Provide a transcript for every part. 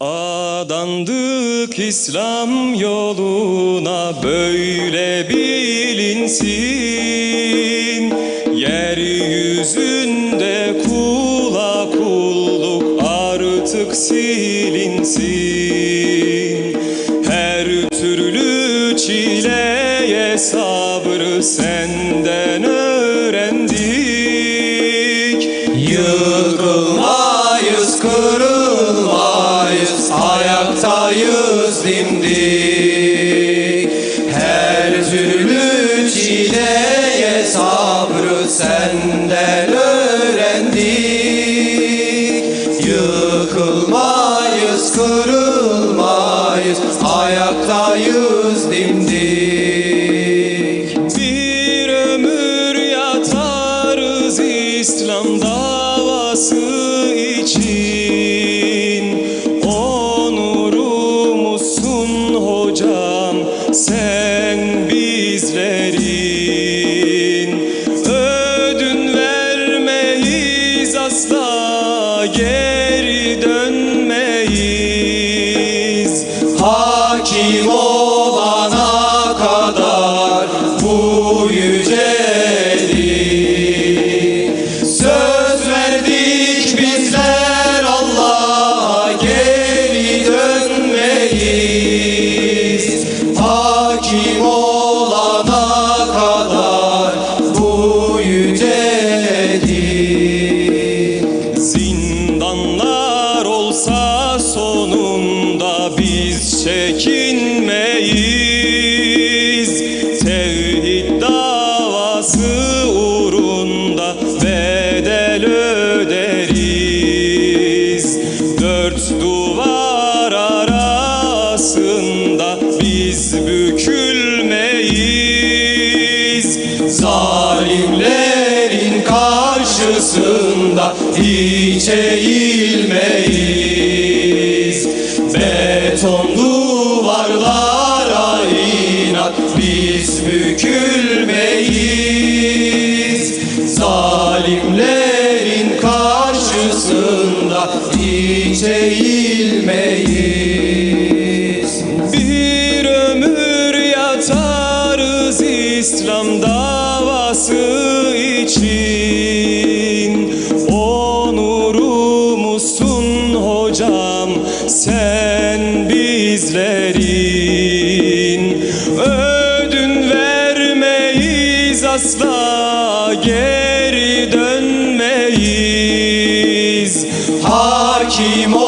Adandık İslam yoluna böyle bilinsin. Yeryüzünde kula kulluk artık silinsin. Her türlü çileye sabrı senden öğrendik. Yıkılmayız, kırılmayız, ayaktayız dimdik. Bir ömür yatarız İslam davası için. Onurumuzsun hocam sen bizlerin. Ödün vermeyiz asla geri dönmeyiz. Hakim olana çekinmeyiz. Tevhid davası uğrunda bedel öderiz. Dört duvar arasında biz bükülmeyiz. Zalimlerin karşısında hiç eğilmeyiz. Beton duvarlara inat biz bükülmeyiz. Zalimlerin karşısında hiç eğilmeyiz. Bir ömür yatarız İslam davası için. Onurumuzsun hocam sen bizlerin Ödün vermeyiz asla geri dönmeyiz. Hakim olana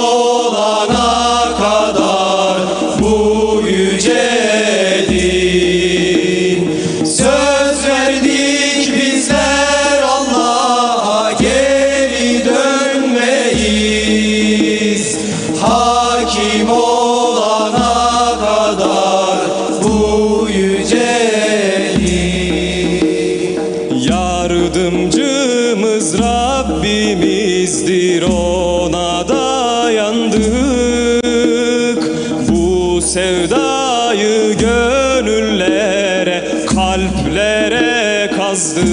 Rabbimizdir ona dayandık. Bu sevdayı gönüllere kalplere kazdık.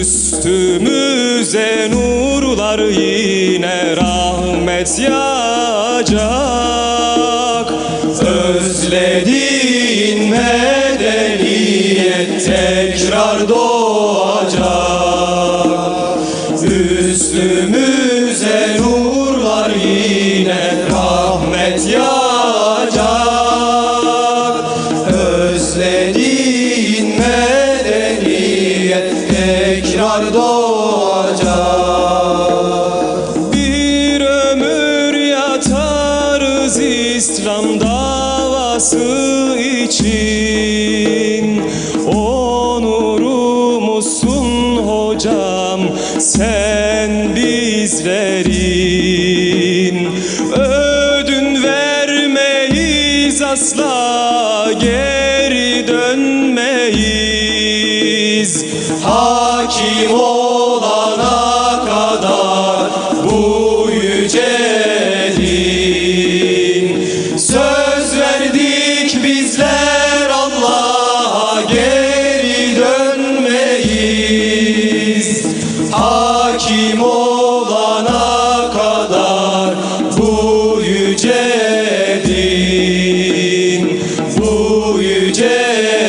Üstümüze nurlar yine rahmet yağacak. Özlediğin medeniyet tekrar doğacak Üstümüze nurlar yine rahmet yağacak. Özlediğin medeniyet tekrar doğacak. Bir ömür yatarız İslam davası için. Onurumuzsun hocam sen bizlerin Ödün vermeyiz asla geri dönmeyiz. Hakim olana biz hakim olana kadar bu yüce din, bu yüce